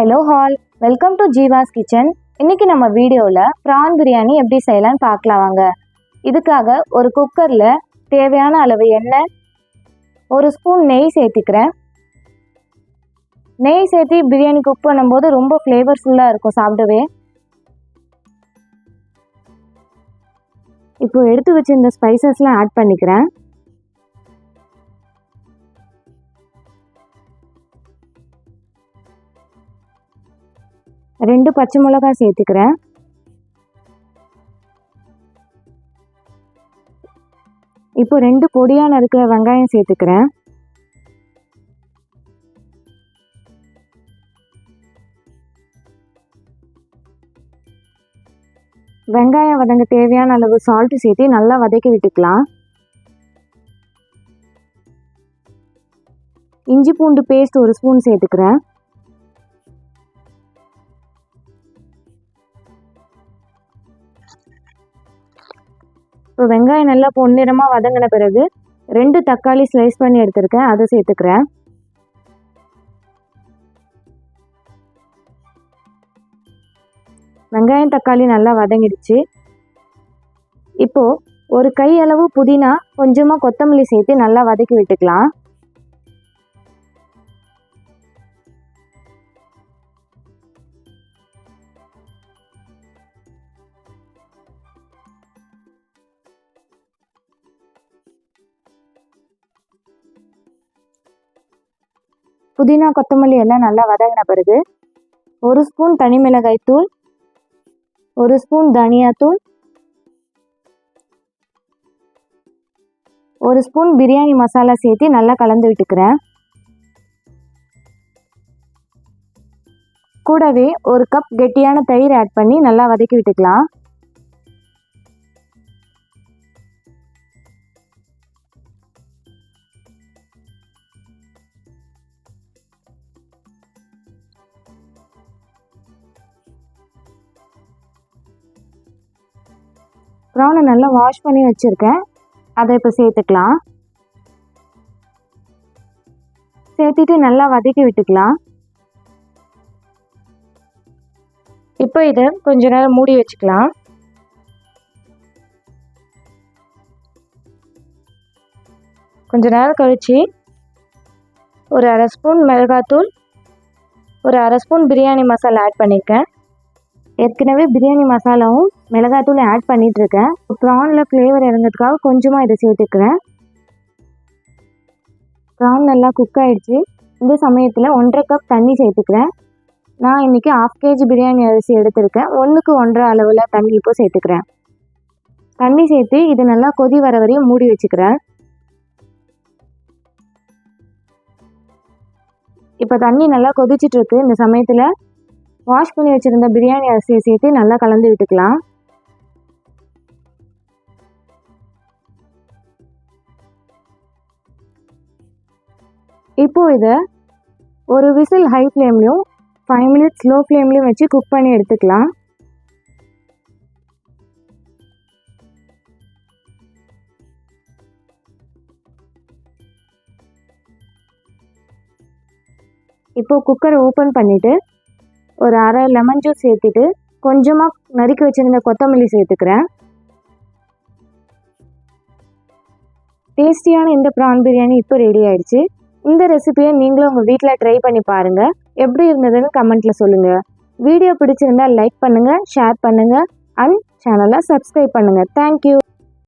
Hello all welcome to Jeeva's kitchen இன்னைக்கு நம்ம வீடியோவில் ப்ரான் பிரியாணி எப்படி செய்யலான்னு பார்க்கலாம் வாங்க. இதுக்காக ஒரு குக்கரில் தேவையான அளவு எண்ணெய் ஒரு ஸ்பூன் நெய் சேர்த்துக்கிறேன். நெய் சேர்த்து பிரியாணி குக் பண்ணும்போது ரொம்ப ஃப்ளேவர்ஃபுல்லாக இருக்கும் சாப்பிடவே. இப்போ எடுத்து வச்சிருந்த ஸ்பைசஸ்லாம் ஆட் பண்ணிக்கிறேன். ரெண்டு பச்சை மிளகாய் சேர்த்துக்கிறேன். இப்போ ரெண்டு பொடியாக நறுக்கிற வெங்காயம் சேர்த்துக்கிறேன். வெங்காயம் வதங்க தேவையான அளவு சால்ட்டு சேர்த்து நல்லா வதக்கி விட்டுக்கலாம். இஞ்சி பூண்டு பேஸ்ட் ஒரு ஸ்பூன் சேர்த்துக்கிறேன். இப்போ வெங்காயம் நல்லா பொன்னிறமாக வதங்கின பிறகு ரெண்டு தக்காளி ஸ்லைஸ் பண்ணி எடுத்திருக்கேன். அதை சேர்த்துக்கிறேன். வெங்காயம் தக்காளி நல்லா வதங்கிடுச்சு. இப்போது ஒரு கையளவு புதினா கொஞ்சமாக கொத்தமல்லி சேர்த்து நல்லா வதக்கி விட்டுக்கலாம். புதினா கொத்தமல்லி எல்லாம் நல்லா வதங்கின பிறகு ஒரு ஸ்பூன் தனி மிளகாய் தூள் ஒரு ஸ்பூன் தனியாத்தூள் ஒரு ஸ்பூன் பிரியாணி மசாலா சேர்த்து நல்லா கலந்து விட்டுக்கிறேன். கூடவே ஒரு கப் கெட்டியான தயிர் ஆட் பண்ணி நல்லா வதக்கி விட்டுக்கலாம். ப்ரானை நல்லா வாஷ் பண்ணி வச்சுருக்கேன். அதை இப்போ சேர்த்துக்கலாம். சேர்த்துட்டு நல்லா வதக்கி விட்டுக்கலாம். இப்போ இதை கொஞ்ச நேரம் மூடி வச்சுக்கலாம். கொஞ்ச நேரம் கழித்து ஒரு அரை ஸ்பூன் மிளகாத்தூள் ஒரு அரை ஸ்பூன் பிரியாணி மசாலா ஆட் பண்ணியிருக்கேன் ஏற்கனவே பிரியாணி மசாலாவும் மிளகாத்தூளும் ஆட் பண்ணிகிட்ருக்கேன் ப்ரானில் ஃப்ளேவர் இறங்கிறதுக்காக கொஞ்சமாக இதை சேர்த்துக்கிறேன். ப்ரான் நல்லா குக் ஆகிடுச்சு இந்த சமயத்தில் ஒன்றரை கப் தண்ணி சேர்த்துக்கிறேன். நான் இன்றைக்கி ஆஃப் கேஜி பிரியாணி அரிசி எடுத்திருக்கேன். ஒன்றுக்கு ஒன்றரை அளவில் தண்ணி இப்போ சேர்த்துக்கிறேன். தண்ணி சேர்த்து இது நல்லா கொதி வர வரையும் மூடி வச்சுக்கிறேன். இப்போ தண்ணி நல்லா கொதிச்சிட்ருக்கு இந்த சமயத்தில் வாஷ் பண்ணி வச்சுருந்த பிரியாணி அரிசியை சேர்த்து நல்லா கலந்து விட்டுக்கலாம். இப்போ இதை ஒரு விசில் ஹை ஃப்ளேம்லையும் ஃபைவ் மினிட்ஸ் லோ ஃப்ளேம்லையும் வச்சு குக் பண்ணி எடுத்துக்கலாம். இப்போது குக்கரை ஓப்பன் பண்ணிவிட்டு ஒரு அரை லெமன் ஜூஸ் சேர்த்துட்டு கொஞ்சமாக நறுக்கி வச்சுருந்த கொத்தமல்லி சேர்த்துக்கிறேன். டேஸ்டியான இந்த ப்ரான் பிரியாணி இப்போ ரெடி ஆயிடுச்சு. இந்த ரெசிபியை நீங்களும் உங்கள் வீட்டில் ட்ரை பண்ணி பாருங்கள் எப்படி இருந்ததுன்னு கமெண்ட்டில் சொல்லுங்கள் வீடியோ பிடிச்சிருந்தா லைக் பண்ணுங்கள் ஷேர் பண்ணுங்கள் அண்ட் சேனலை சப்ஸ்கிரைப் பண்ணுங்கள் தேங்க்யூ